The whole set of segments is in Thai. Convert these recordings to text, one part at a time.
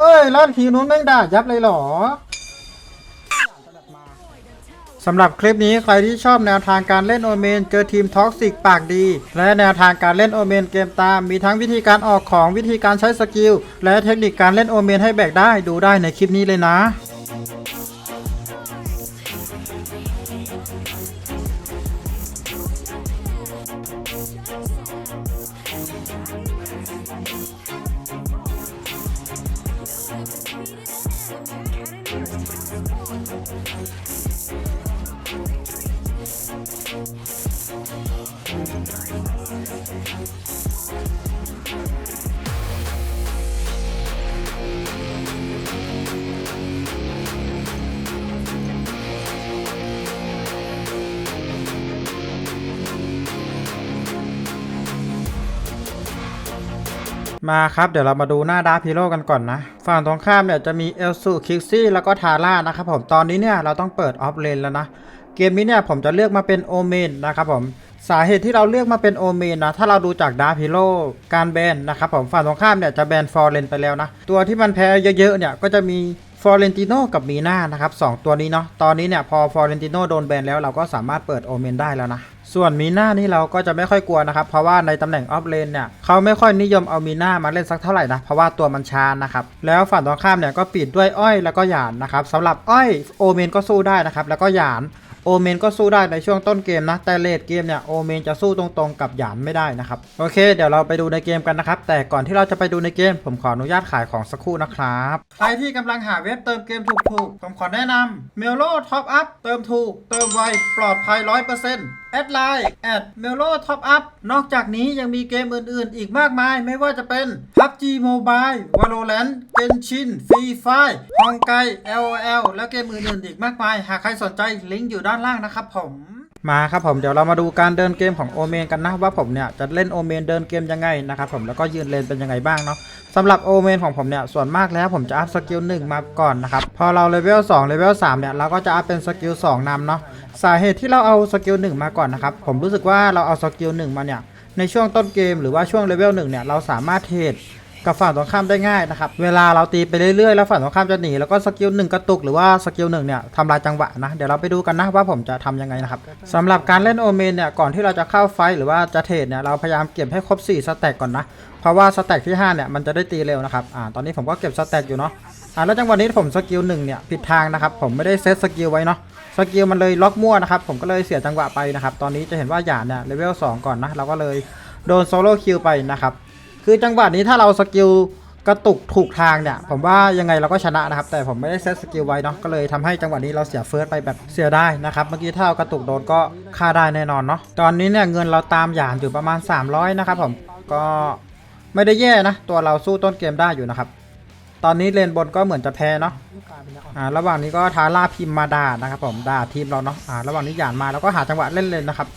เอ้ยล้านทีนู้นแม่งด่ายับเลยเหรอสำหรับคลิปนี้ใครที่ชอบแนวทางการเล่นโอเมน เจอทีมท็อกซิกปากดี และแนวทางการเล่นโอเมนเกมตาม มีทั้งวิธีการออกของวิธีการใช้สกิล และเทคนิคการเล่นโอเมนให้แบกได้ดูได้ในคลิปนี้เลยนะ มาครับ เดี๋ยวเรามาดูหน้าดาร์คฮีโร่กันก่อนนะ ฝั่งตรงข้ามเนี่ยจะมีเอลซูคิกซี่แล้วก็ทาร่านะครับผมตอนนี้เนี่ยเราต้องเปิดออฟเลนแล้วนะ เกมนี้เนี่ยผมจะเลือกมาเป็นโอเมนนะครับผมสาเหตุที่เราเลือกมาเป็นโอเมนนะ ถ้าเราดูจากดาร์คฮีโร่การแบนนะครับผมฝั่งตรงข้ามเนี่ยจะแบนฟอร์เรนไปแล้วนะ ตัวที่มันแพ้เยอะๆเนี่ยก็จะมีฟอร์เรนติโนกับมีนานะครับสองตัวนี้เนาะตอนนี้เนี่ยพอฟอร์เรนติโนโดนแบนแล้วเราก็สามารถเปิดโอเมนได้แล้วนะ ส่วนมีหน้านี่เราก็จะไม่ค่อยกลัวนะครับ เพราะว่าในตำแหน่งออฟเลนเนี่ยเขาไม่ค่อยนิยมเอามีหน้ามาเล่นสักเท่าไหร่นะเพราะว่าตัวมันช้านะครับแล้วฝั่งตรงข้ามเนี่ยก็ปิดด้วยอ้อยแล้วก็หยานนะครับสำหรับอ้อยโอเมนก็สู้ได้นะครับแล้วก็หยาน โอเมนก็สู้ได้ในช่วงต้นเกมนะ แต่เลดเกมเนี่ยโอเมนจะสู้ตรงๆกับหยานไม่ได้นะครับ โอเค เดี๋ยวเราไปดูในเกมกันนะครับ แต่ก่อนที่เราจะไปดูในเกม ผมขออนุญาตขายของสักครู่นะครับ ใครที่กำลังหาเว็บเติมเกมถูกๆ ผมขอแนะนำเมลโลท็อปอัพเติมถูก เติมไว ปลอดภัย100%แอดไลน์แอดเมลโลท็อปอัพนอกจากนี้ยังมีเกมอื่นๆ อีกมากมาย ไม่ว่าจะเป็น PUBG Mobile Valorant Genshin Free Fire ฮองไก LOL และเกมอื่นๆ อีกมากมาย หากใครสนใจลิงก์อยู่ด้านานล่างนะครับผมมาครับผมเดี๋ยวเรามาดูการเดินเกมของโอเมนกันนะว่าผมเนี่ยจะเล่นโอเมนเดินเกมยังไงนะครับผมแล้วก็ยืนเลนเป็นยังไงบ้างเนาะสำหรับโอเมนของผมเนี่ยส่วนมากแล้วผมจะอัพสกิล1มาก่อนนะครับพอเราเลเวล2เลเวล3เนี่ยเราก็จะอัพเป็นสกิล2นำเนาะสาเหตุที่เราเอาสกิล1มาก่อนนะครับผมรู้สึกว่าเราเอาสกิล1มาเนี่ยในช่วงต้นเกมหรือว่าช่วงเลเวล1เนี่ยเราสามารถเทรด กับฝั่งตรงข้ามได้ง่ายนะครับ เวลาเราตีไปเรื่อยๆ แล้วฝั่งตรงข้ามจะหนีแล้วก็สกิลหนึ่งกระตุกหรือว่าสกิลหนึ่งเนี่ยทำลายจังหวะนะ เดี๋ยวเราไปดูกันนะว่าผมจะทำยังไงนะครับสำหรับการเล่นโอเมนเนี่ยก่อนที่เราจะเข้าไฟท์หรือว่าจะเทรดเนี่ยเราพยายามเก็บให้ครบ4สแต็กก่อนนะ เพราะว่าสแต็กที่5เนี่ยมันจะได้ตีเร็วนะครับอ่าตอนนี้ผมก็เก็บสแต็กอยู่เนาะอ่าแล้วจังหวะนี้ผมสกิลหนึ่งเนี่ยผิดทางนะครับผมไม่ได้เซตสกิลไว้เนาะสกิลมันเลยล็อกมั่วนะครับผมก็เลยเสียจังหวะไปนะครับตอนนี้จะเห็นว่าหยาดเนี่ยเลเวล2ก่อนนะเราก็เลยโดนโซโล่คิวไปนะครับ คือจังหวะนี้ถ้าเราสกิลกระตุกถูกทางเนี่ย ผมว่ายังไงเราก็ชนะนะครับ แต่ผมไม่ได้เซตสกิลไว้เนาะก็เลยทำให้จังหวะนี้เราเสียเฟิร์สไปแบบเสียได้นะครับ เมื่อกี้ถ้าเรากระตุกโดนก็ฆ่าได้แน่นอนเนาะตอนนี้เนี่ยเงินเราตามหยานอยู่ประมาณ 300 นะครับผมก็ไม่ได้แย่นะ ตัวเราสู้ต้นเกมได้อยู่นะครับ ตอนนี้เลนบนก็เหมือนจะแพ้เนาะอ่าระหว่างนี้ก็ทาร่าพิมมาด่านะครับผมด่าทีมเราเนาะอ่าระหว่างนี้หยานมาแล้วก็หาจังหวะเล่นเลยนะครับ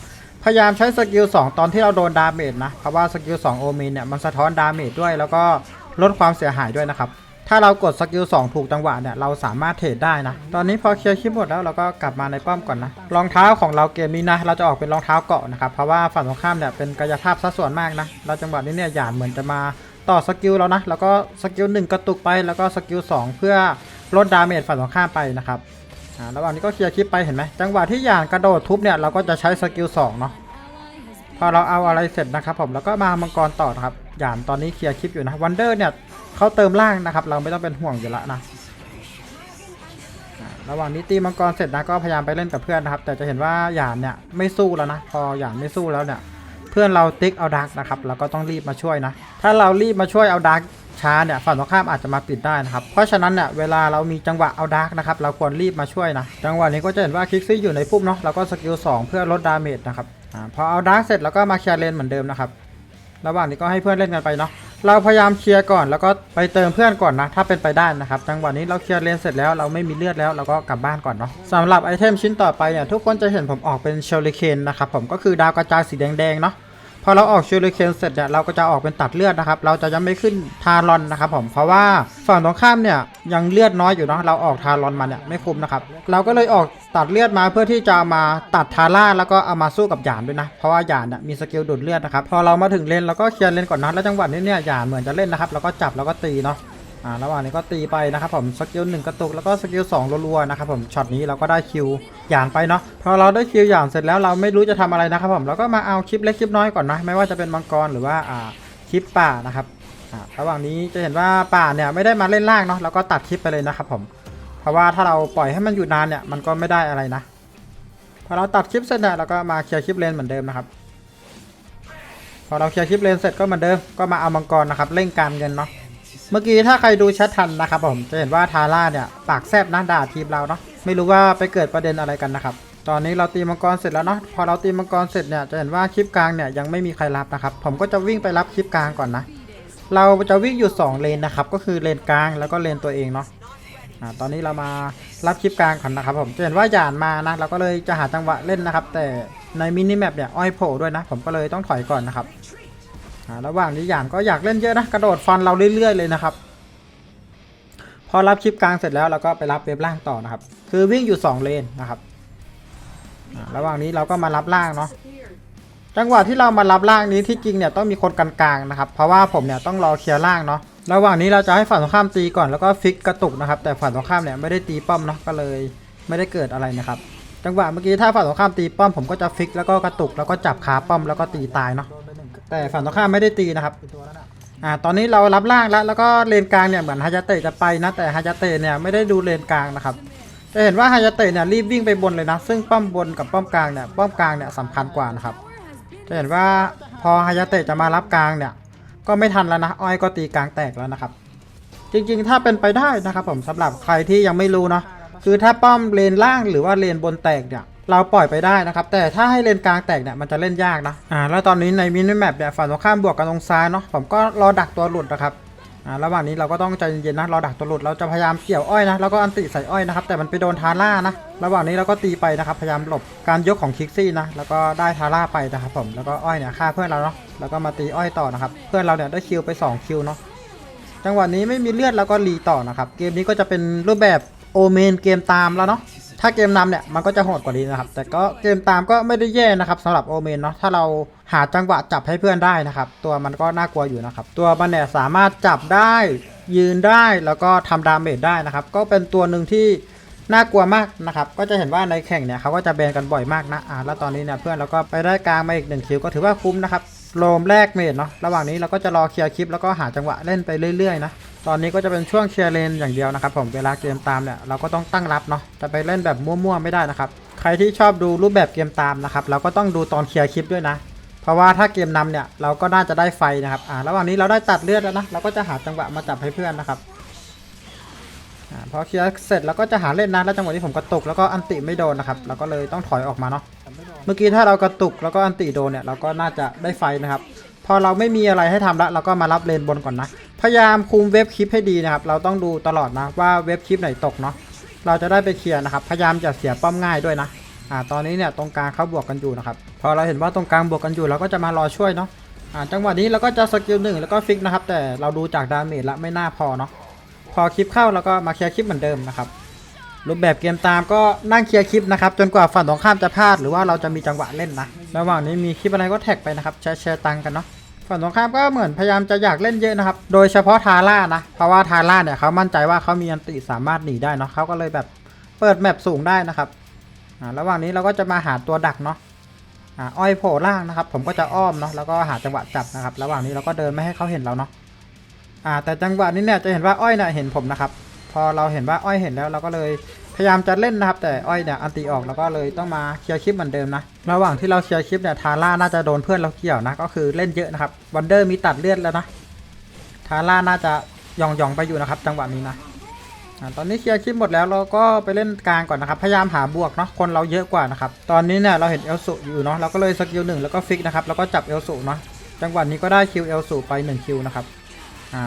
พยายามใช้สกิล2ตอนที่เราโดนดาเมจนะ เพราะว่าสกิล2โอเมนเนี่ยมันสะท้อนดาเมจด้วย แล้วก็ลดความเสียหายด้วยนะครับ ถ้าเรากดสกิล2ถูกจังหวะเนี่ยเราสามารถเทรดได้นะ ตอนนี้พอเคลียร์คลิปหมดแล้วเราก็กลับมาในป้อมก่อนนะ รองเท้าของเราเกมนี้นะ เราจะออกเป็นรองเท้าเกาะนะครับ เพราะว่าฝั่งตรงข้ามเนี่ยเป็นกายภาพซะส่วนมากนะ เราจังหวะนี้เนี่ยหยาดเหมือนจะมาต่อสกิลแล้วนะ แล้วก็สกิล1กระตุกไป แล้วก็สกิล2เพื่อลดดาเมจฝั่งตรงข้ามไปนะครับ อ่าระหว่างนี้ก็เคลียร์คลิปไปเห็นไหมจังหวะที่หยาดกระโดดทุบเนี่ยเราก็จะใช้สกิล2เนาะพอเราเอาอะไรเสร็จนะครับ ผมแล้วก็มามังกรต่อนะครับหยานตอนนี้เคลียร์คลิปอยู่นะวันเดอร์เนี่ยเขาเติมล่างนะครับ เราไม่ต้องเป็นห่วงอยู่ละนะระหว่างนี้ตีมังกรเสร็จนะก็พยายามไปเล่นกับเพื่อนนะครับ แต่จะเห็นว่าหยานเนี่ยไม่สู้แล้วนะ พอหยานไม่สู้แล้วเนี่ย เพื่อนเราติ๊กเอาดักนะครับเราก็ต้องรีบมาช่วยนะ ถ้าเรารีบมาช่วยเอาดัก ช้าเนี่ยฝั่งตรงข้ามอาจจะมาปิดได้นะครับ เพราะฉะนั้นเนี่ยเวลาเรามีจังหวะเอาดักนะครับเราควรรีบมาช่วยนะจังหวะนี้ก็จะเห็นว่าคิกซี่อยู่ในพุ่มเนาะเราก็สกิล2เพื่อลดดาเมจนะครับอาพอเอาดักเสร็จแล้วก็มาเคลียร์เลนเหมือนเดิมนะครับระหว่างนี้ก็ให้เพื่อนเล่นกันไปเนาะเราพยายามเคลียร์ก่อนแล้วก็ไปเติมเพื่อนก่อนนะ ถ้าเป็นไปได้นะครับ จังหวะนี้เราเคลียร์เลนเสร็จแล้วเราไม่มีเลือดแล้วเราก็กลับบ้านก่อนเนาะสำหรับไอเทมชิ้นต่อไปเนี่ยทุกคนจะเห็นผมออกเป็นเชลลิเคนนะครับผมก็คือดาวกระจายสีแดงๆเนาะ พอเราออกชูริเคนเสร็จเนี่ยเราก็จะออกเป็นตัดเลือดนะครับ เราจะยังไม่ขึ้นทารอนนะครับผมเพราะว่าฝั่งตรงข้ามเนี่ยยังเลือดน้อยอยู่เนาะเราออกทารอนมาเนี่ยไม่คุ้มนะครับเราก็เลยออกตัดเลือดมาเพื่อที่จะมาตัดทาร่าแล้วก็เอามาสู้กับหยานด้วยนะเพราะว่าหยานเนี่ยมีสกิลดูดเลือดนะครับพอเรามาถึงเลนเราก็เคลียร์เลนก่อนนะแล้วจังหวะนี้เนี่ยหยานเหมือนจะเล่นนะครับเราก็จับแล้วก็ตีเนาะ อ่าระหว่างนี้ก็ตีไปนะครับผมสกิลหนึ่งกระตุกแล้วก็สกิลสองรัวๆนะครับผมช็อตนี้เราก็ได้คิวหยานไปเนาะพอเราได้คิวหยานเสร็จแล้วเราไม่รู้จะทำอะไรนะครับผมเราก็มาเอาคลิปเล็กคลิปน้อยก่อนนะไม่ว่าจะเป็นมังกรหรือว่าอ่าคลิปป่านะครับอ่าระหว่างนี้จะเห็นว่าป่าเนี่ยไม่ได้มาเล่นล่างเนาะเราก็ตัดคลิปไปเลยนะครับผมเพราะว่าถ้าเราปล่อยให้มันอยู่นานเนี่ยมันก็ไม่ได้อะไรนะพอเราตัดคลิปเสร็จเนี่ยเราก็มาเคลียร์คลิปเลนเหมือนเดิมนะครับพอเราเคลียร์คลิปเลนเสร็จก็เหมือนเดิมก็มาเอามังกรนะครับเร่งการเงินเนาะ เมื่อกี้ถ้าใครดูแชททันนะครับผมจะเห็นว่าทาร่าเนี่ยปากแซบนะด่าทีมเราเนาะไม่รู้ว่าไปเกิดประเด็นอะไรกันนะครับตอนนี้เราตีมังกรเสร็จแล้วเนาะพอเราตีมังกรเสร็จเนี่ยจะเห็นว่าคลิปกลางเนี่ยยังไม่มีใครรับนะครับ ผมก็จะวิ่งไปรับคลิปกลางก่อนนะ เราจะวิ่งอยู่ 2 เลนนะครับก็คือเลนกลางแล้วก็เลนตัวเองเนาะอ่าตอนนี้เรามารับคลิปกลางก่อนนะครับ ผมจะเห็นว่าหยานมานะเราก็เลยจะหาจังหวะเล่นนะครับ แต่ในมินิแมปเนี่ยอ้อยโผล่ด้วยนะ ผมก็เลยต้องถอยก่อนนะครับ ระหว่างนี้หยานก็อยากเล่นเยอะนะกระโดดฟันเราเรื่อยๆเลยนะครับ พอรับคลิปกลางเสร็จแล้วเราก็ไปรับเว็บล่างต่อนะครับ คือวิ่งอยู่ 2 เลนนะครับระหว่างนี้เราก็มารับล่างเนาะจังหวะที่เรามารับล่างนี้ที่จริงเนี่ยต้องมีคนกันกลางนะครับ เพราะว่าผมเนี่ยต้องรอเคลียร์ล่างเนาะระหว่างนี้เราจะให้ฝั่งตรงข้ามตีก่อนแล้วก็ฟิกกระตุกนะครับ แต่ฝั่งตรงข้ามเนี่ยไม่ได้ตีป้อมเนาะก็เลยไม่ได้เกิดอะไรนะครับ จังหวะเมื่อกี้ถ้าฝั่งตรงข้ามตีป้อมผมก็จะฟิกแล้วก็กระตุกแล้วก็จับขาป้อมแล้วก็ตีตายเนาะ แต่ฝั่งตรงข้ามไม่ได้ตีนะครับอ่าตอนนี้เรารับล่างแล้วแล้วก็เลนกลางเนี่ยเหมือนฮายาเตะจะไปนะแต่ฮายาเตะเนี่ยไม่ได้ดูเลนกลางนะครับจะเห็นว่าฮายาเตะเนี่ยรีบวิ่งไปบนเลยนะ ซึ่งป้อมบนกับป้อมกลางเนี่ยป้อมกลางเนี่ยสำคัญกว่านะครับจะเห็นว่าพอฮายาเตะจะมารับกลางเนี่ยก็ไม่ทันแล้วนะอ้อยก็ตีกลางแตกแล้วนะครับ จริงๆ ถ้าเป็นไปได้นะครับ ผมสำหรับใครที่ยังไม่รู้เนาะคือถ้าป้อมเลนล่างหรือว่าเลนบนแตกเนี่ย เราปล่อยไปได้นะครับ แต่ถ้าให้เลนกลางแตกเนี่ยมันจะเล่นยากนะอ่าแล้วตอนนี้ในมินิแมปเนี่ยฝั่งตรงข้ามบวกกันตรงซ้ายเนาะผมก็รอดักตัวหลุดนะครับอ่าระหว่างนี้เราก็ต้องใจเย็นๆนะรอดักตัวหลุดเราจะพยายามเกี่ยวอ้อยนะแล้วก็อันติใส่อ้อยนะครับ แต่มันไปโดนทาร่านะระหว่างนี้เราก็ตีไปนะครับ พยายามหลบการยกของคิกซี่นะแล้วก็ได้ทาร่าไปนะครับผมแล้วก็อ้อยเนี่ยฆ่าเพื่อนเราเนาะแล้วก็มาตีอ้อยต่อนะครับเพื่อนเราเนี่ยได้คิวไปสองคิวเนาะจังหวะนี้ไม่มีเลือดแล้วก็รีต่อนะครับเกมนี้ก็จะเป็นรูปแบบโอเมนเกมตามแล้วเนาะ ถ้าเกมนำเนี่ยมันก็จะโหดกว่านี้นะครับ แต่ก็เกมตามก็ไม่ได้แย่นะครับสำหรับโอเมนเนาะถ้าเราหาจังหวะจับให้เพื่อนได้นะครับ ตัวมันก็น่ากลัวอยู่นะครับ ตัวมันเนี่ยสามารถจับได้ยืนได้แล้วก็ทำดาเมจได้นะครับ ก็เป็นตัวหนึ่งที่น่ากลัวมากนะครับ ก็จะเห็นว่าในแข่งเนี่ยเขาก็จะแบนกันบ่อยมากนะอ่าแล้วตอนนี้เนี่ยเพื่อนเราก็ไปได้กลางมาอีกหนึ่งคิวก็ถือว่าคุ้มนะครับโลมแรกเมดเนาะระหว่างนี้เราก็จะรอเคลียร์คลิปแล้วก็หาจังหวะเล่นไปเรื่อยๆนะ ตอนนี้ก็จะเป็นช่วงเคลียร์เลนอย่างเดียวนะครับผมเวลาเกมตามเนี่ยเราก็ต้องตั้งรับเนาะจะไปเล่นแบบมั่วๆไม่ได้นะครับใครที่ชอบดูรูปแบบเกมตามนะครับเราก็ต้องดูตอนเคลียร์คลิปด้วยนะ เพราะว่าถ้าเกมนำเนี่ยเราก็น่าจะได้ไฟนะครับอ่าระหว่างนี้เราได้ตัดเลือดแล้วนะเราก็จะหาจังหวะมาจับให้เพื่อนนะครับอ่าพอเคลียร์เสร็จเราก็จะหาเล่นนะแล้วจังหวะนี้ผมกระตุกแล้วก็อันติไม่โดนนะครับเราก็เลยต้องถอยออกมาเนาะเมื่อกี้ถ้าเรากระตุกแล้วก็อันติโดนเนี่ยเราก็น่าจะได้ไฟนะครับ พอเราไม่มีอะไรให้ทำแล้วเราก็มารับเลนบนก่อนนะ พยายามคุมเว็บคลิปให้ดีนะครับ เราต้องดูตลอดนะว่าเว็บคลิปไหนตกเนาะเราจะได้ไปเคลียร์นะครับ พยายามจะเสียป้อมง่ายด้วยนะอ่าตอนนี้เนี่ยตรงกลางเขาบวกกันอยู่นะครับ พอเราเห็นว่าตรงกลางบวกกันอยู่เราก็จะมารอช่วยเนาะอ่าจังหวะนี้เราก็จะสกิลหนึ่งแล้วก็ฟิกนะครับ แต่เราดูจากดาเมจละไม่น่าพอเนาะพอคลิปเข้าเราก็มาเคลียร์คลิปเหมือนเดิมนะครับรูปแบบเกมตามก็นั่งเคลียร์คลิปนะครับจนกว่าฝั่งตรงข้ามจะพลาดหรือว่าเราจะมีจังหวะเล่นนะระหว่างนี้มีคลิปอะไรก็แท็กไปนะครับแชร์แชร์ตังกันเนาะ ฝั่งตรงข้ามก็เหมือนพยายามจะอยากเล่นเยอะนะครับ โดยเฉพาะทาร่านะ เพราะว่าทาร่าเนี่ยเขามั่นใจว่าเขามีอันติสามารถหนีได้เนาะเขาก็เลยแบบเปิดแมปสูงได้นะครับอ่าระหว่างนี้เราก็จะมาหาตัวดักเนาะอ่าอ้อยโผล่ล่างนะครับ ผมก็จะอ้อมเนาะแล้วก็หาจังหวะจับนะครับ ระหว่างนี้เราก็เดินไม่ให้เขาเห็นเราเนาะอ่าแต่จังหวะนี้เนี่ยจะเห็นว่าอ้อยเนี่ยเห็นผมนะครับ พอเราเห็นว่าอ้อยเห็นแล้วเราก็เลย พยายามจะเล่นนะครับ แต่อ้อยเนี่ยอันตีออกแล้วก็เลยต้องมาเคลียร์คลิปเหมือนเดิมนะ ระหว่างที่เราเคลียร์คลิปเนี่ยทาร่าน่าจะโดนเพื่อนเราเกี่ยวนะ ก็คือเล่นเยอะนะครับวันเดอร์มีตัดเลือดแล้วนะทาร่าน่าจะย่องย่องไปอยู่นะครับ จังหวะนี้นะตอนนี้เคลียร์คลิปหมดแล้วเราก็ไปเล่นกลางก่อนนะครับ พยายามหาบวกเนาะคนเราเยอะกว่านะครับตอนนี้เนี่ยเราเห็นเอลสุอยู่เนาะเราก็เลยสกิลหนึ่งแล้วก็ฟิกนะครับแล้วก็จับเอลสุเนาะจังหวะนี้ก็ได้คิวเอลสุไป1คิวนะครับอ่า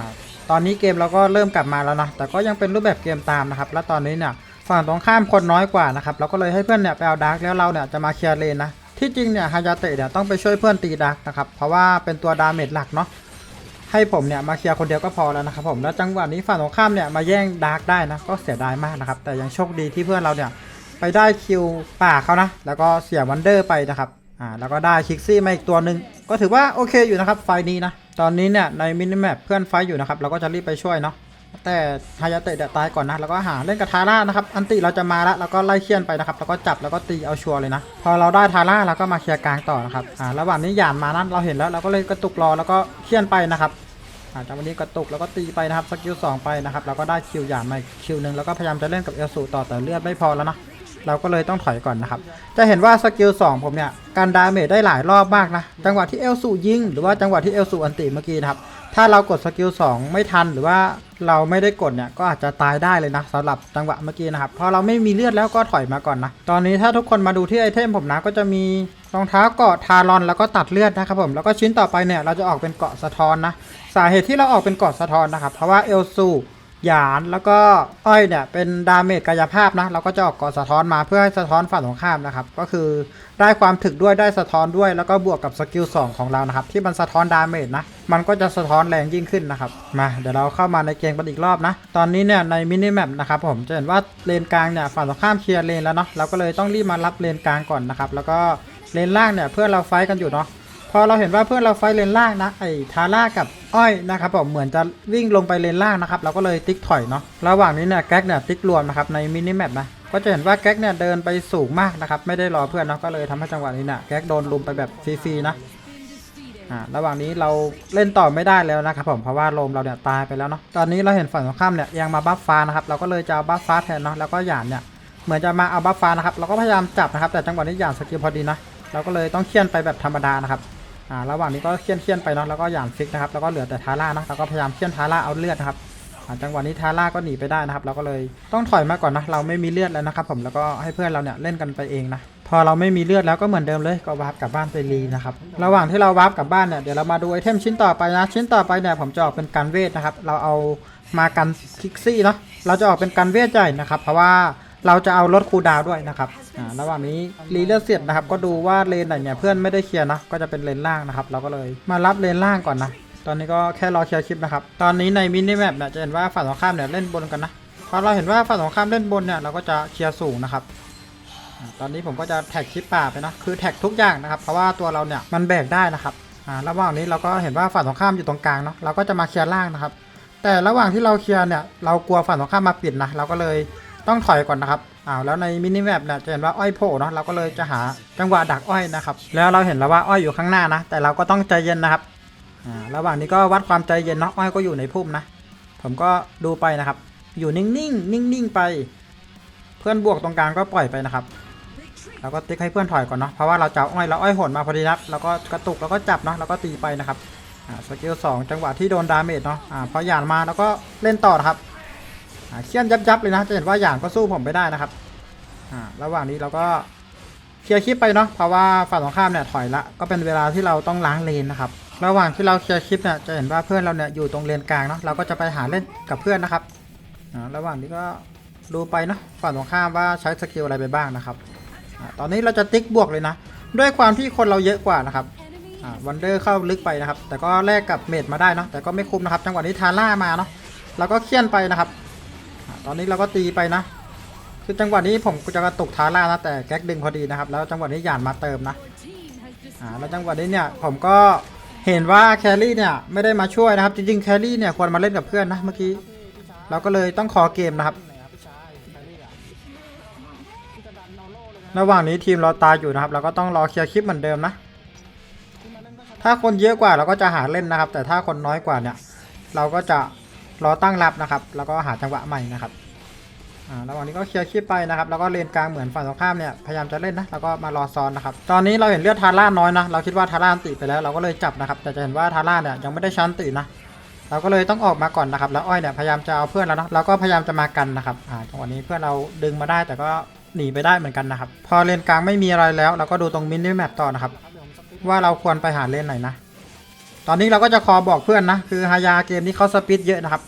ตอนนี้เกมเราก็เริ่มกลับมาแล้วนะแต่ก็ยังเป็นรูปแบบเกมตามนะครับ แล้วตอนนี้เนี่ย ฝั่งตรงข้ามคนน้อยกว่านะครับเราก็เลยให้เพื่อนเนี่ยไปเอาดาร์กแล้วเราเนี่ยจะมาเคลียร์เลนนะที่จริงเนี่ยฮายาเตะเนี่ยต้องไปช่วยเพื่อนตีดาร์กนะครับเพราะว่าเป็นตัวดาเมจหลักเนาะให้ผมเนี่ยมาเคลียร์คนเดียวก็พอแล้วนะครับผมแล้วจังหวะนี้ฝั่งตรงข้ามเนี่ยมาแย่งดาร์กได้นะก็เสียดายมากนะครับแต่ยังโชคดีที่เพื่อนเราเนี่ยไปได้คิวป่าเขานะแล้วก็เสียวันเดอร์ไปนะครับอ่าแล้วก็ได้คิกซี่มาอีกตัวหนึ่งก็ถือว่าโอเคอยู่นะครับไฟล์นี้นะตอนนี้เนี่ยในมินิแมปเพื่อนไฟอยู่นะครับเราก็จะรีบไปช่วยเนาะ แต่ฮายาเตะเดี๋ยวตายก่อนนะ แล้วก็หาเล่นกับทาร่านะครับ อันติเราจะมาแล้วแล้วก็ไล่เคียนไปนะครับ แล้วก็จับแล้วก็ตีเอาชัวร์เลยนะ พอเราได้ทาร่าเราก็มาเคลียร์กลางต่อนะครับ อ่า ระหว่างนี้หยานมานั้นเราเห็นแล้วเราก็เลยกระตุกรอแล้วก็เคียนไปนะครับอ่าจากวันนี้กระตุกแล้วก็ตีไปนะครับสกิลสองไปนะครับเราก็ได้คิวหยานมาคิวหนึ่งแล้วก็พยายามจะเล่นกับเอลสูต่อแต่เลือดไม่พอแล้วนะเราก็เลยต้องถอยก่อนนะครับ จะเห็นว่าสกิล2ผมเนี่ยการดาเมจได้หลายรอบมากนะ จังหวะที่เอลสูยิงหรือว่าจังหวะที่เอลสูอันติเมื่อกี้นะครับ ถ้าเรากดสกิล2ไม่ทันหรือว่าเราไม่ได้กดเนี่ยก็อาจจะตายได้เลยนะสำหรับจังหวะเมื่อกี้นะครับพอเราไม่มีเลือดแล้วก็ถอยมาก่อนนะตอนนี้ถ้าทุกคนมาดูที่ไอเทมผมนะก็จะมีรองเท้าเกาะทารอนแล้วก็ตัดเลือดนะครับผมแล้วก็ชิ้นต่อไปเนี่ยเราจะออกเป็นเกาะสะท้อนนะสาเหตุที่เราออกเป็นเกาะสะท้อนนะครับเพราะว่าเอลซู หยานแล้วก็อ้อยเนี่ยเป็นดาเมจกายภาพนะเราก็จะออกกาะสะท้อนมาเพื่อให้สะท้อนฝั่งตรงข้ามนะครับ ก็คือได้ความถึกด้วยได้สะท้อนด้วย แล้วก็บวกกับสกิล2ของเรานะครับ ที่มันสะท้อนดาเมจนะมันก็จะสะท้อนแรงยิ่งขึ้นนะครับมาเดี๋ยวเราเข้ามาในเกมกันอีกรอบนะ ตอนนี้เนี่ยในมินิแมปนะครับผมจะเห็นว่าเลนกลางเนี่ยฝั่งตรงข้ามเคลียร์เลนแล้วเนาะเราก็เลยต้องรีบมารับเลนกลางก่อนนะครับแล้วก็เลนล่างเนี่ยเพื่อเราไฟท์กันอยู่เนาะ พอเราเห็นว่าเพื่อนเราไฟเลนล่างนะไอทาร่ากับอ้อยนะครับผมเหมือนจะวิ่งลงไปเลนล่างนะครับเราก็เลยติ๊กถอยเนาะระหว่างนี้เนี่ยแก๊กเนี่ยติ๊กรวมนะครับในมินิแมปนะก็จะเห็นว่าแก๊กเนี่ยเดินไปสูงมากนะครับไม่ได้รอเพื่อนเนาะก็เลยทำให้จังหวะนี้เนี่ยแก๊กโดนลุมไปแบบฟรีๆนะอ่าระหว่างนี้เราเล่นต่อไม่ได้แล้วนะครับผมเพราะว่าลมเราเนี่ยตายไปแล้วเนาะตอนนี้เราเห็นฝั่งตรงข้ามเนี่ยยังมาบัฟฟ้านะครับเราก็เลยจะบัฟฟ้าแทนเนาะแล้วก็หยานเนี่ยเหมือนจะมาเอาบัฟฟ้านะครับเราก็พยายามจับนะครับแต่จังหวะนี้หยานสกิลพอดีนะเราก็เลยต้องเคี่ยนไปแบบธรรมดานะครับ อ่าระหว่างนี้ก็เคี่ยนเคี่ยนไปเนาะแล้วก็หยานฟิกนะครับแล้วก็เหลือแต่ทาร่านะแล้วก็พยายามเคี่ยนทาร่าเอาเลือดนะครับจังหวะนี้ทาร่าก็หนีไปได้นะครับ เราก็เลยต้องถอยมาก่อนนะ เราไม่มีเลือดแล้วนะครับ ผมแล้วก็ให้เพื่อนเราเนี่ยเล่นกันไปเองนะพอเราไม่มีเลือดแล้วก็เหมือนเดิมเลยก็วาร์ปกลับบ้านไปรีนะครับระหว่างที่เราวาร์ปกลับบ้านเนี่ยเดี๋ยวเรามาดูไอเทมชิ้นต่อไปนะ ชิ้นต่อไปเนี่ยผมจะออกเป็นการเวทนะครับ เราเอามากันคิกซี่เนาะเราจะออกเป็นการเวทใหญ่นะครับ เพราะว่า เราจะเอาลดคูลดาวน์ด้วยนะครับอ่าระหว่างนี้รีเลือดเสร็จนะครับ ก็ดูว่าเลนไหนเนี่ยเพื่อนไม่ได้เคลียร์นะก็จะเป็นเลนล่างนะครับ เราก็เลยมารับเลนล่างก่อนนะตอนนี้ก็แค่รอเคลียร์คลิปนะครับตอนนี้ในมินิแมปเนี่ยจะเห็นว่าฝั่งตรงข้ามเนี่ยเล่นบนกันนะพอเราเห็นว่าฝั่งตรงข้ามเล่นบนเนี่ยเราก็จะเคลียร์สูงนะครับอ่าตอนนี้ผมก็จะแท็กคลิปป่าไปนะคือแท็กทุกอย่างนะครับ เพราะว่าตัวเราเนี่ยมันแบกได้นะครับอ่าระหว่างนี้เราก็เห็นว่าฝั่งตรงข้ามอยู่ตรงกลางเนาะเราก็จะมาเคลียร์ล่างนะครับ แต่ระหว่างที่เราเคลียร์เนี่ยเรากลัวฝั่งตรงข้ามมาปิดนะเราก็เลย ต้องถอยก่อนนะครับอ้าวแล้วในมินิแมปเนี่ยจะเห็นว่าอ้อยโผล่เนาะเราก็เลยจะหาจังหวะดักอ้อยนะครับแล้วเราเห็นแล้วว่าอ้อยอยู่ข้างหน้านะ แต่เราก็ต้องใจเย็นนะครับอ่าระหว่างนี้ก็วัดความใจเย็นเนาะอ้อยก็อยู่ในพุ่มนะ ผมก็ดูไปนะครับ อยู่นิ่งๆนิ่งๆไป เพื่อนบวกตรงกลางก็ปล่อยไปนะครับแล้วก็ติ๊กให้เพื่อนถอยก่อนเนาะเพราะว่าเราจะเอาอ้อยแล้วอ้อยโหนมาพอดีนะครับแล้วก็กระตุกแล้วก็จับเนาะแล้วก็ตีไปนะครับอ่าสกิลสองจังหวะที่โดนดาเมจเนาะอ่าพอหยานมาแล้วก็เล่นต่อนะครับ เคี่ยนยับยับๆเลยนะจะเห็นว่าหยานก็สู้ผมไม่ได้นะครับอ่าระหว่างนี้เราก็เคลียร์คลิปไปเนาะเพราะว่าฝั่งตรงข้ามเนี่ยถอยละก็เป็นเวลาที่เราต้องล้างเลนนะครับระหว่างที่เราเคลียร์คลิปเนี่ยจะเห็นว่าเพื่อนเราเนี่ยอยู่ตรงเลนกลางเนาะเราก็จะไปหาเล่นกับเพื่อนนะครับอ่าระหว่างนี้ก็ดูไปเนาะฝั่งตรงข้ามว่าใช้สกิลอะไรไปบ้างนะครับอ่าตอนนี้เราจะติ๊กบวกเลยนะ ด้วยความที่คนเราเยอะกว่านะครับอ่าวันเดอร์เข้าลึกไปนะครับ แต่ก็แลกกับเมดมาได้เนาะแต่ก็ไม่คุ้มนะครับจังหวะนี้ทาร่ามาเนาะเราก็เคี่ยนไปนะครับ ตอนนี้เราก็ตีไปนะ คือจังหวะนี้ผมจะกระตุกทาร่านะแต่แก๊กดึงพอดีนะครับ แล้วจังหวะนี้หยานมาเติมนะอ่าแล้วจังหวะนี้เนี่ยผมก็เห็นว่าแครี่เนี่ยไม่ได้มาช่วยนะครับ จริงๆแครี่เนี่ยควรมาเล่นกับเพื่อนนะเมื่อกี้เราก็เลยต้องขอเกมนะครับ ระหว่างนี้ทีมเราตายอยู่นะครับ เราก็ต้องรอเคลียร์คลิปเหมือนเดิมนะ ถ้าคนเยอะกว่าเราก็จะหาเล่นนะครับ แต่ถ้าคนน้อยกว่าเนี่ย เราก็จะ รอตั้งรับนะครับ แล้วก็หาจังหวะใหม่นะครับอ่าระหว่างนี้ก็เคลียร์คลิปไปนะครับ แล้วก็เลนกลางเหมือนฝั่งตรงข้ามเนี่ยพยายามจะเล่นนะแล้วก็มารอซ้อนนะครับ ตอนนี้เราเห็นเลือดทาร่าน้อยนะเราคิดว่าทาร่าอันติไปแล้วเราก็เลยจับนะครับ แต่จะเห็นว่าทาร่าเนี่ยยังไม่ได้ชั้นตินะเราก็เลยต้องออกมาก่อนนะครับ แล้วอ้อยเนี่ยพยายามจะเอาเพื่อนแล้วนะเราก็พยายามจะมากันนะครับอ่าจังหวะนี้เพื่อนเราดึงมาได้แต่ก็หนีไปได้เหมือนกันนะครับ พอเลนกลางไม่มีอะไรแล้ว เราก็ดูตรงมินิแมปต่อนะครับ ว่าเราควรไปหาเลนไหนนะ ตอนนี้เราก็จะคอบอกเพื่อนนะ คือฮายาเกมนี้เขาสปิดเยอะนะครับ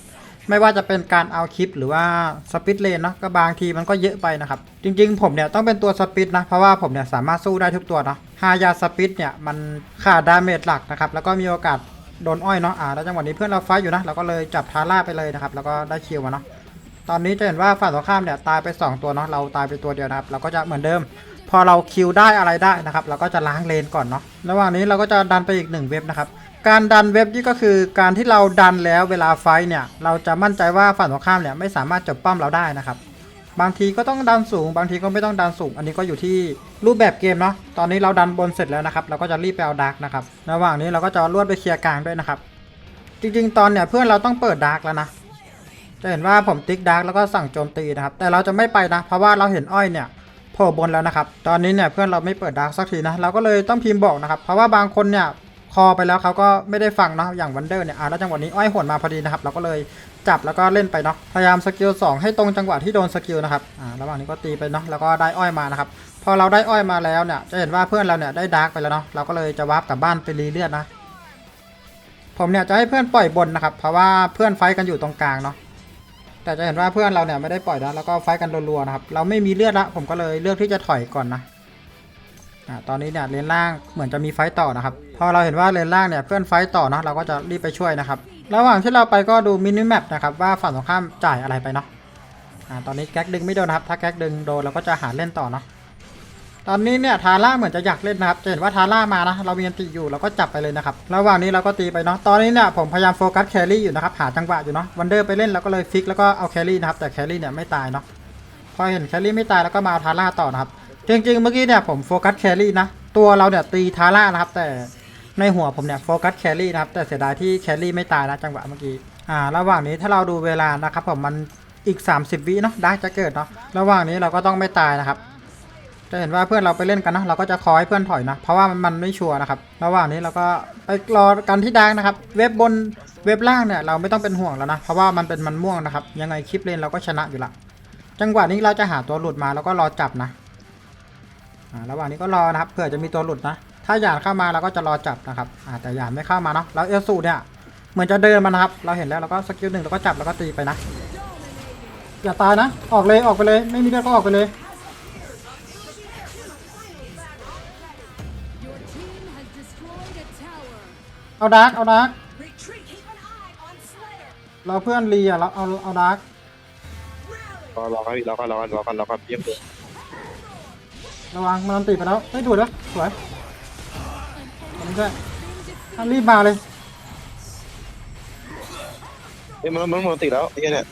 ไม่ว่าจะเป็นการเอาคลิปหรือว่าสปิดเลนเนาะก็บางทีมันก็เยอะไปนะครับ จริงๆ ผมเนี่ยต้องเป็นตัวสปิดนะ เพราะว่าผมเนี่ยสามารถสู้ได้ทุกตัวเนาะฮายาสปิดเนี่ยมันขาดดาเมจหลักนะครับ แล้วก็มีโอกาสโดนอ้อยเนาะอ่าแล้วจังหวะนี้เพื่อนเราไฟท์อยู่นะ เราก็เลยจับทาร่าไปเลยนะครับ แล้วก็ได้คิวมาเนาะตอนนี้จะเห็นว่าฝั่งตรงข้ามเนี่ยตายไป 2 ตัวเนาะเราตายไปตัวเดียวนะครับ เราก็จะเหมือนเดิม พอเราคิวได้อะไรได้นะครับ เราก็จะล้างเลนก่อนเนาะระหว่างนี้เราก็จะดันไปอีกหนึ่งเว็บนะครับ การดันเว็บนี่ก็คือการที่เราดันแล้วเวลาไฟเนี่ย เราจะมั่นใจว่าฝั่งตรงข้ามเนี่ยไม่สามารถจบป้อมเราได้นะครับ บางทีก็ต้องดันสูง บางทีก็ไม่ต้องดันสูง อันนี้ก็อยู่ที่รูปแบบเกมเนาะตอนนี้เราดันบนเสร็จแล้วนะครับ เราก็จะรีบไปเอาดาร์กนะครับระหว่างนี้เราก็จะลวดไปเคลียร์กลางด้วยนะครับ จริงๆ ตอนเนี่ยเพื่อนเราต้องเปิดดาร์กแล้วนะจะเห็นว่าผมติ๊กดาร์กแล้วก็สั่งโจมตีนะครับ แต่เราจะไม่ไปนะเพราะว่าเราเห็นอ้อยเนี่ยโผล่บนแล้วนะครับ ตอนนี้เนี่ยเพื่อนเราไม่เปิดดาร์กสักทีนะ เราก็เลยต้องพิมพ์บอกนะครับ เพราะว่าบางคนเนี่ย คอไปแล้วเขาก็ไม่ได้ฟังเนาะอย่างวันเดอร์เนี่ยอ่าแล้วจังหวะนี้อ้อยหวนมาพอดีนะครับเราก็เลยจับแล้วก็เล่นไปเนาะพยายามสกิล2ให้ตรงจังหวะที่โดนสกิลนะครับอ่าระหว่างนี้ก็ตีไปเนาะแล้วก็ได้อ้อยมานะครับพอเราได้อ้อยมาแล้วเนี่ยจะเห็นว่าเพื่อนเราเนี่ยได้ดาร์กไปแล้วเนาะเราก็เลยจะวาร์ปกลับบ้านไปรีเลือดนะผมเนี่ยจะให้เพื่อนปล่อยบนนะครับเพราะว่าเพื่อนไฟกันอยู่ตรงกลางเนาะแต่จะเห็นว่าเพื่อนเราเนี่ยไม่ได้ปล่อยนะแล้วก็ไฟกันรัวๆนะครับเราไม่มีเลือดละผมก็เลยเลือกที่จะถอยก่อนนะ อ่าตอนนี้เนี่ยเลนล่างเหมือนจะมีไฟต่อนะครับพอเราเห็นว่าเลนล่างเนี่ยเพื่อนไฟต่อเนาะเราก็จะรีบไปช่วยนะครับระหว่างที่เราไปก็ดูมินิแมปนะครับว่าฝั่งตรงข้ามจ่ายอะไรไปเนาะอ่าตอนนี้แก๊กดึงไม่โดนนะครับถ้าแก๊กดึงโดนเราก็จะหาเล่นต่อเนาะตอนนี้เนี่ยทาร่าเหมือนจะอยากเล่นนะครับจะเห็นว่าทาร่ามานะเรามีอันติอยู่เราก็จับไปเลยนะครับระหว่างนี้เราก็ตีไปเนาะตอนนี้เนี่ยผมพยายามโฟกัสแครี่อยู่นะครับหาจังหวะอยู่เนาะวันเดอร์ไปเล่นเราก็เลยฟิกแล้วก็เอาแครี่นะครับแต่แครี่เนี่ยไม่ตายเนาะพอเห็นแครี่ไม่ตายแล้วก็มาเอาทาร่าต่อนะครับ จริงๆ เมื่อกี้เนี่ยผมโฟกัสแครี่นะ ตัวเราเนี่ยตีทาร่านะครับ แต่ในหัวผมเนี่ยโฟกัสแครี่นะครับ แต่เสียดายที่แครี่ไม่ตายนะจังหวะเมื่อกี้ อ่า ระหว่างนี้ถ้าเราดูเวลานะครับผมมันอีก 30 วิเนาะได้จะเกิดเนาะ ระหว่างนี้เราก็ต้องไม่ตายนะครับ จะเห็นว่าเพื่อนเราไปเล่นกันนะเราก็จะคอยเพื่อนถอยนะ เพราะว่ามันไม่ชัวร์นะครับ ระหว่างนี้เราก็ไปรอกันที่ดังนะครับ เว็บบนเว็บล่างเนี่ยเราไม่ต้องเป็นห่วงแล้วนะ เพราะว่ามันเป็นมันม่วงนะครับ ยังไงคลิปเลนเราก็ชนะอยู่ละ จังหวะนี้เราจะหาตัวหลุดมาแล้วก็รอจับนะ ระหว่างนี้ก็รอนะครับเผื่อจะมีตัวหลุดนะ ถ้าหยาดเข้ามาเราก็จะรอจับนะครับแต่หยาดไม่เข้ามาเนาะแล้วเอลสูเนี่ยเหมือนจะเดินมานะครับ เราเห็นแล้วเราก็สกิลหนึ่งเราก็จับแล้วก็ตีไปนะอย่าตายนะ ออกเลยออกไปเลย ไม่มีเลือดก็ออกไปเลยเอาดาร์กเอาดาร์กเราเพื่อนรีอะเราเอาเอาดาร์กรอรอครับพี่รอก่อนรอก่อนรอก่อนรอก่อนเยี่ยมเลย ระวังมันติดไปแล้วไม่ถูกแล้วสวยไม่ใช่ท่านรีบมาเลยเอ้ยมันมันมันติดแล้วไอ้เหี้ยเนี่ย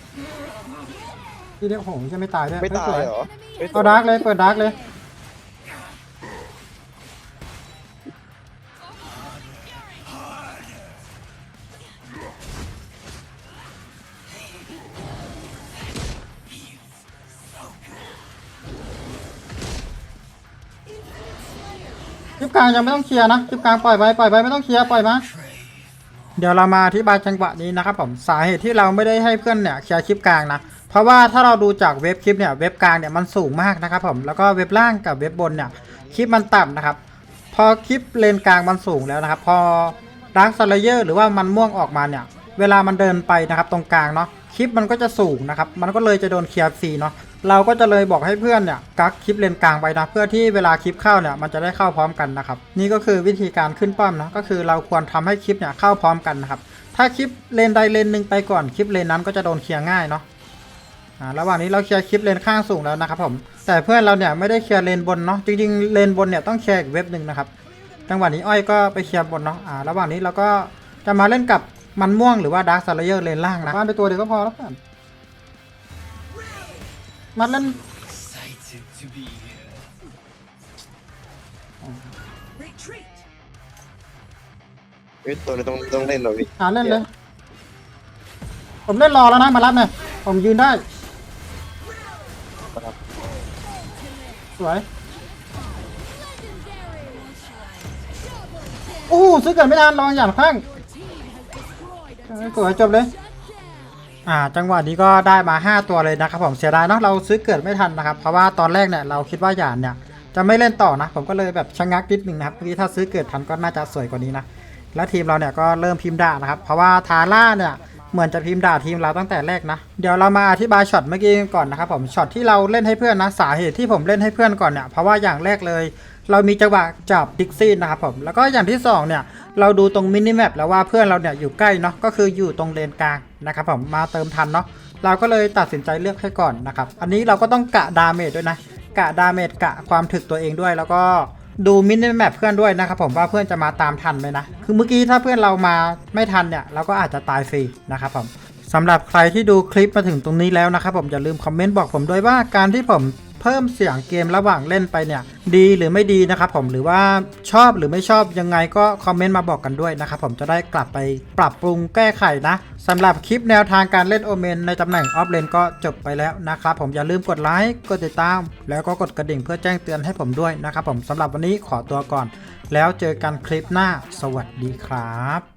ทีเดียวโหจะไม่ตายด้วยไม่ตายสวเหรอไม่เอาดาร์กเลยเปิดดาร์กเลย คลิปกลางยังไม่ต้องเคลียร์นะคลิปกลางปล่อยไปปล่อยไปไม่ต้องเคลียร์ปล่อยมาเดี๋ยวเรามาอธิบายจังหวะนี้นะครับผมสาเหตุที่เราไม่ได้ให้เพื่อนเนี่ยเคลียร์คลิปกลางนะเพราะว่าถ้าเราดูจากเว็บคลิปเนี่ยเว็บกลางเนี่ยมันสูงมากนะครับผมแล้วก็เว็บล่างกับเว็บบนเนี่ยคลิปมันต่ำนะครับ พอคลิปเลนกลางมันสูงแล้วนะครับ พอดาร์คสเลเยอร์หรือว่ามันม่วงออกมาเนี่ย เวลามันเดินไปนะครับตรงกลางเนาะคลิปมันก็จะสูงนะครับ มันก็เลยจะโดนเคลียร์ฟรีเนาะ เราก็จะเลยบอกให้เพื่อนเนี่ยกักคลิปเลนกลางไปนะเพื่อที่เวลาคลิปเข้าเนี่ยมันจะได้เข้าพร้อมกันนะครับนี่ก็คือวิธีการขึ้นป้อมนะก็คือเราควรทำให้คลิปเนี่ยเข้าพร้อมกันนะครับถ้าคลิปเลนใดเลนหนึ่งไปก่อนคลิปเลนนั้นก็จะโดนเคลียร์ง่ายเนาะอ่าระหว่างนี้เราเคลียร์คลิปเลนข้างสูงแล้วนะครับผมแต่เพื่อนเราเนี่ยไม่ได้เคลียร์เลนบนเนาะจริงๆเลนบนเนี่ยต้องเคลียร์อีกเว็บหนึ่งนะครับจังหวะนี้อ้อยก็ไปเคลียร์บนเนาะอ่าระหว่างนี้เราก็จะมาเล่นกับมันม่วงหรือว่าดาร์คซาเลเยอร์เลนล่างนะบ้านไปตัวเดียวก็พอแล้วกัน มาเล่น Retreat. เฮ้ยตัวนี้ต้องต้องเล่นเหรอพี่หาเล่นเลย ผมเล่นรอแล้วนะมารับเนี่ยผมยืนได้ครับสวย โอ้โหซื้อเกิดไม่นานลองอย่างข้าง Your team has destroyed a สวยจบเลย อ่าจังหวะนี้ก็ได้มา 5 ตัวเลยนะครับผมเสียดายเนาะเราซื้อเกิดไม่ทันนะครับเพราะว่าตอนแรกเนี่ยเราคิดว่าหยานเนี่ยจะไม่เล่นต่อนะ ผมก็เลยแบบชะงักนิดนึงนะครับเมื่อกี้ถ้าซื้อเกิดทันก็น่าจะสวยกว่านี้นะแล้วทีมเราเนี่ยก็เริ่มพิมพ์ด่านะครับเพราะว่าทาร่าเนี่ยเหมือนจะพิมพ์ด่าทีมเราตั้งแต่แรกนะ เดี๋ยวเรามาอธิบายช็อตเมื่อกี้ก่อนนะครับผมช็อตที่เราเล่นให้เพื่อนนะสาเหตุที่ผมเล่นให้เพื่อนก่อนเนี่ยเพราะว่าอย่างแรกเลย เรามีจังหวะจับดิกซี่นะครับผมแล้วก็อย่างที่สองเนี่ยเราดูตรงมินิแมปแล้วว่าเพื่อนเราเนี่ยอยู่ใกล้เนาะก็คืออยู่ตรงเลนกลาง นะครับผมมาเติมทันเนาะเราก็เลยตัดสินใจเลือกให้ก่อนนะครับอันนี้เราก็ต้องกะดาเมจด้วยนะกะดาเมจกะความถึกตัวเองด้วย แล้วก็ดูมินิแมปเพื่อนด้วยนะครับผมว่าเพื่อนจะมาตามทันไหมนะคือเมื่อกี้ถ้าเพื่อนเรามาไม่ทันเนี่ยเราก็อาจจะตายฟรีนะครับผมสำหรับใครที่ดูคลิปมาถึงตรงนี้แล้วนะครับผมอย่าลืมคอมเมนต์บอกผมด้วยว่าการที่ผม เพิ่มเสียงเกมระหว่างเล่นไปเนี่ย ดีหรือไม่ดีนะครับผมหรือว่าชอบหรือไม่ชอบยังไงก็คอมเมนต์มาบอกกันด้วยนะครับผมจะได้กลับไปปรับปรุงแก้ไขนะสำหรับคลิปแนวทางการเล่นโอเมนในตำแหน่งออฟเลนก็จบไปแล้วนะครับผมอย่าลืมกดไลค์กดติดตาม แล้วก็กดกระดิ่งเพื่อแจ้งเตือนให้ผมด้วยนะครับผมสำหรับวันนี้ขอตัวก่อน แล้วเจอกันคลิปหน้า สวัสดีครับ